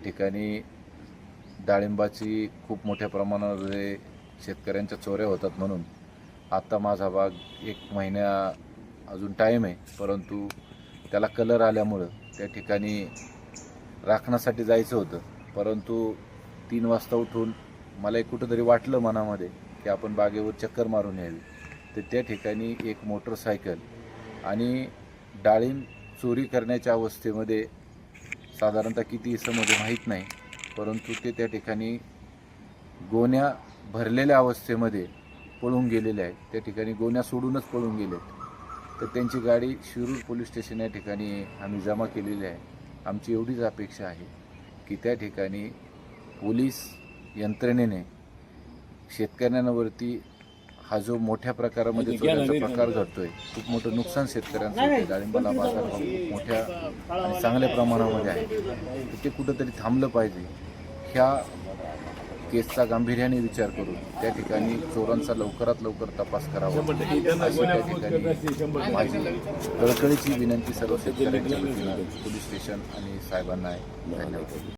या ठिकाणी डाळिंबाची खूप मोठ्या प्रमाणामध्ये शेतकऱ्यांच्या चोऱ्या होतात म्हणून आत्ता माझा बाग एक महिन्या अजून टाईम आहे परंतु त्याला कलर आल्यामुळं त्या ठिकाणी राखण्यासाठी जायचं होतं. परंतु तीन वाजता उठून मला एक कुठंतरी वाटलं मनामध्ये की आपण बागेवर चक्कर मारून यावी. तर त्या ठिकाणी एक मोटरसायकल आणि डाळिंब चोरी करण्याच्या अवस्थेमध्ये साधारणतः किती इसमध्ये माहीत नाही परंतु ते त्या ठिकाणी गोण्या भरलेल्या अवस्थेमध्ये पळून गेलेले आहेत. त्या ठिकाणी गोण्या सोडूनच पळून गेलेत. तर त्यांची गाडी शिरूर पोलीस स्टेशन या ठिकाणी आम्ही जमा केलेली आहे. आमची एवढीच अपेक्षा आहे की त्या ठिकाणी पोलीस यंत्रणेने शेतकऱ्यांवरती हा जो मोठ्या प्रकारामध्ये चोऱ्याचा प्रकार घडतोय. खूप मोठं नुकसान शेतकऱ्यांचं होतंय. डाळिंबाला बाजारभाव खूप मोठ्या आणि चांगल्या प्रमाणामध्ये आहे. तर ते कुठंतरी थांबलं पाहिजे. ह्या केसचा गांभीर्याने विचार करून त्या ठिकाणी चोरांचा लवकरात लवकर तपास करावा. अशी त्या ठिकाणी माझी कळकळीची विनंती सर्व शेतकऱ्यांच्या वतीनं पोलीस स्टेशन आणि साहेबांना आहे. धन्यवाद.